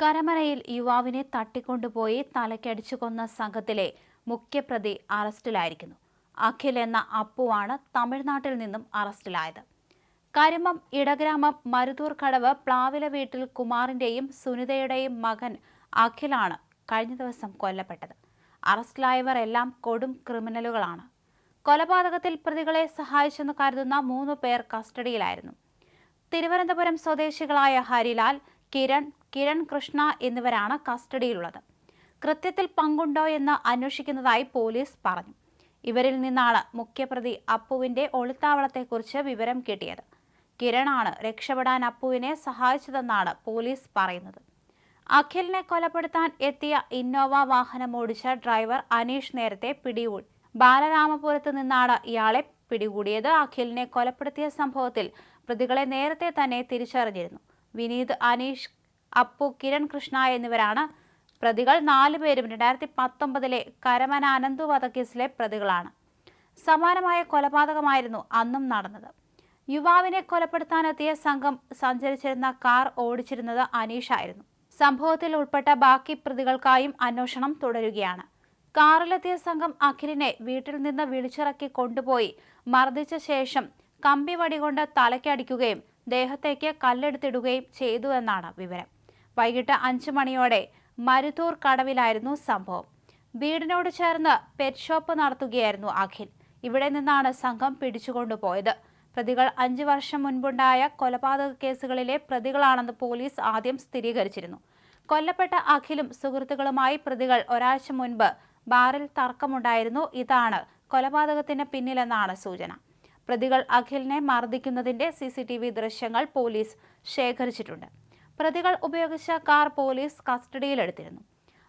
കരമനയിൽ യുവാവിനെ തട്ടിക്കൊണ്ടുപോയി തലക്കടിച്ചു കൊന്ന സംഘത്തിലെ മുഖ്യപ്രതി അറസ്റ്റിലായിരിക്കുന്നു. അഖിൽ എന്ന അപ്പുവാണ് തമിഴ്നാട്ടിൽ നിന്നും അറസ്റ്റിലായത്. കരിമം ഇടഗ്രാമം മരുതൂർ കടവ് പ്ലാവില വീട്ടിൽ കുമാറിന്റെയും സുനിതയുടെയും മകൻ അഖിലാണ് കഴിഞ്ഞ ദിവസം കൊല്ലപ്പെട്ടത്. അറസ്റ്റിലായവർ എല്ലാം കൊടും ക്രിമിനലുകളാണ്. കൊലപാതകത്തിൽ പ്രതികളെ സഹായിച്ചെന്ന് കരുതുന്ന മൂന്ന് പേർ കസ്റ്റഡിയിലായിരുന്നു. തിരുവനന്തപുരം സ്വദേശികളായ ഹരിലാൽ കിരൺ കിരൺ കൃഷ്ണ എന്നിവരാണ് കസ്റ്റഡിയിലുള്ളത്. കൃത്യത്തിൽ പങ്കുണ്ടോ എന്ന് അന്വേഷിക്കുന്നതായി പോലീസ് പറഞ്ഞു. ഇവരിൽ നിന്നാണ് മുഖ്യപ്രതി അപ്പുവിന്റെ ഒളിത്താവളത്തെക്കുറിച്ച് വിവരം കിട്ടിയത്. കിരണാണ് രക്ഷപ്പെടാൻ അപ്പുവിനെ സഹായിച്ചതെന്നാണ് പോലീസ് പറയുന്നത്. അഖിലിനെ കൊലപ്പെടുത്താൻ എത്തിയ ഇന്നോവ വാഹനം ഓടിച്ച ഡ്രൈവർ അനീഷ് നേരത്തെ പിടികൂടി. ബാലരാമപുരത്ത് നിന്നാണ് ഇയാളെ പിടികൂടിയത്. അഖിലിനെ കൊലപ്പെടുത്തിയ സംഭവത്തിൽ പ്രതികളെ നേരത്തെ തന്നെ തിരിച്ചറിഞ്ഞിരുന്നു. വിനീത് അനീഷ് അപ്പു കിരൺ കൃഷ്ണ എന്നിവരാണ് പ്രതികൾ. നാലുപേരും രണ്ടായിരത്തി പത്തൊമ്പതിലെ കരമന അനന്തു വധക്കേസിലെ പ്രതികളാണ്. സമാനമായ കൊലപാതകമായിരുന്നു അന്നും നടന്നത്. യുവാവിനെ കൊലപ്പെടുത്താനെത്തിയ സംഘം സഞ്ചരിച്ചിരുന്ന കാർ ഓടിച്ചിരുന്നത് അനീഷായിരുന്നു. സംഭവത്തിൽ ഉൾപ്പെട്ട ബാക്കി പ്രതികൾക്കായും അന്വേഷണം തുടരുകയാണ്. കാറിലെത്തിയ സംഘം അഖിലിനെ വീട്ടിൽ നിന്ന് വിളിച്ചിറക്കി കൊണ്ടുപോയി മർദ്ദിച്ച ശേഷം കമ്പി വടികൊണ്ട് തലയ്ക്കടിക്കുകയും ദേഹത്തേക്ക് കല്ലെടുത്തിടുകയും ചെയ്തുവെന്നാണ് വിവരം. വൈകിട്ട് അഞ്ചു മണിയോടെ മരുത്തൂർ കടവിലായിരുന്നു സംഭവം. വീടിനോട് ചേർന്ന് പെറ്റ് ഷോപ്പ് നടത്തുകയായിരുന്നു അഖിൽ. ഇവിടെ നിന്നാണ് സംഘം പിടിച്ചുകൊണ്ടുപോയത്. പ്രതികൾ അഞ്ചു വർഷം മുൻപുണ്ടായ കൊലപാതക കേസുകളിലെ പ്രതികളാണെന്ന് പോലീസ് ആദ്യം സ്ഥിരീകരിച്ചിരുന്നു. കൊല്ലപ്പെട്ട അഖിലും സുഹൃത്തുക്കളുമായി പ്രതികൾ ഒരാഴ്ച മുൻപ് ബാറിൽ തർക്കമുണ്ടായിരുന്നു. ഇതാണ് കൊലപാതകത്തിന് പിന്നിലെന്നാണ് സൂചന. പ്രതികൾ അഖിലിനെ മർദ്ദിക്കുന്നതിന്റെ സി ദൃശ്യങ്ങൾ പോലീസ് ശേഖരിച്ചിട്ടുണ്ട്. പ്രതികൾ ഉപയോഗിച്ച കാർ പോലീസ് കസ്റ്റഡിയിലെടുത്തിരുന്നു.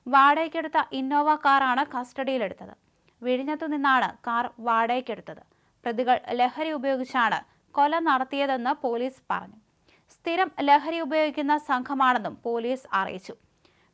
വാടകയ്ക്കെടുത്ത ഇന്നോവ കാറാണ് കസ്റ്റഡിയിലെടുത്തത്. വിഴിഞ്ഞത്തു നിന്നാണ് കാർ വാടകയ്ക്കെടുത്തത്. പ്രതികൾ ലഹരി ഉപയോഗിച്ചാണ് കൊല നടത്തിയതെന്ന് പോലീസ് പറഞ്ഞു. സ്ഥിരം ലഹരി ഉപയോഗിക്കുന്ന സംഘമാണെന്നും പോലീസ് അറിയിച്ചു.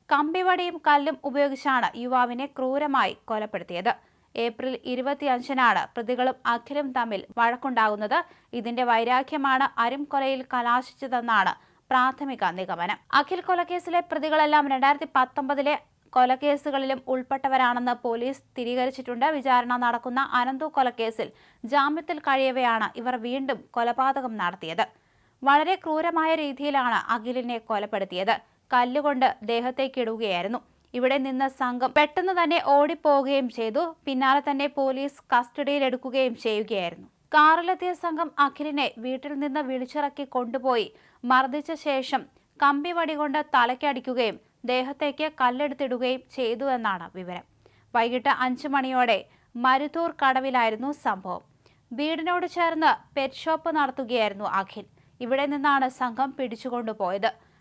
കമ്പിവടിയും കല്ലും ഉപയോഗിച്ചാണ് യുവാവിനെ ക്രൂരമായി കൊലപ്പെടുത്തിയത്. ഏപ്രിൽ ഇരുപത്തിയഞ്ചിനാണ് പ്രതികളും അഖിലും തമ്മിൽ വഴക്കുണ്ടാകുന്നത്. ഇതിന്റെ വൈരാഗ്യമാണ് അരിംകൊലയിൽ കലാശിച്ചതെന്നാണ് പ്രാഥമിക നിഗമനം. അഖിൽ കൊലക്കേസിലെ പ്രതികളെല്ലാം രണ്ടായിരത്തി പത്തൊമ്പതിലെ കൊലക്കേസുകളിലും ഉൾപ്പെട്ടവരാണെന്ന് പോലീസ് സ്ഥിരീകരിച്ചിട്ടുണ്ട്. വിചാരണ നടക്കുന്ന അനന്തു കൊലക്കേസിൽ ജാമ്യത്തിൽ കഴിയവെയാണ് ഇവർ വീണ്ടും കൊലപാതകം നടത്തിയത്. വളരെ ക്രൂരമായ രീതിയിലാണ് അഖിലിനെ കൊലപ്പെടുത്തിയത്. കല്ലുകൊണ്ട് ദേഹത്തേക്കിടുകയായിരുന്നു ഇവിടെ നിന്ന് സംഘം പെട്ടെന്ന് തന്നെ ഓടിപ്പോവുകയും ചെയ്തു. പിന്നാലെ തന്നെ പോലീസ് കസ്റ്റഡിയിലെടുക്കുകയും ചെയ്യുകയായിരുന്നു. കാറിലെത്തിയ സംഘം അഖിലിനെ വീട്ടിൽ നിന്ന് വിളിച്ചിറക്കി കൊണ്ടുപോയി. മർദ്ദിച്ച ശേഷം കമ്പി വടികൊണ്ട് തലയ്ക്കടിക്കുകയും ദേഹത്തേക്ക് കല്ലെടുത്തിടുകയും ചെയ്തുവെന്നാണ് വിവരം. വൈകിട്ട് അഞ്ചു മണിയോടെ മരുത്തൂർ കടവിലായിരുന്നു സംഭവം. വീടിനോട് ചേർന്ന് പെറ്റ് ഷോപ്പ് നടത്തുകയായിരുന്നു അഖിൽ. ഇവിടെ നിന്നാണ് സംഘം പിടിച്ചുകൊണ്ടുപോയത്.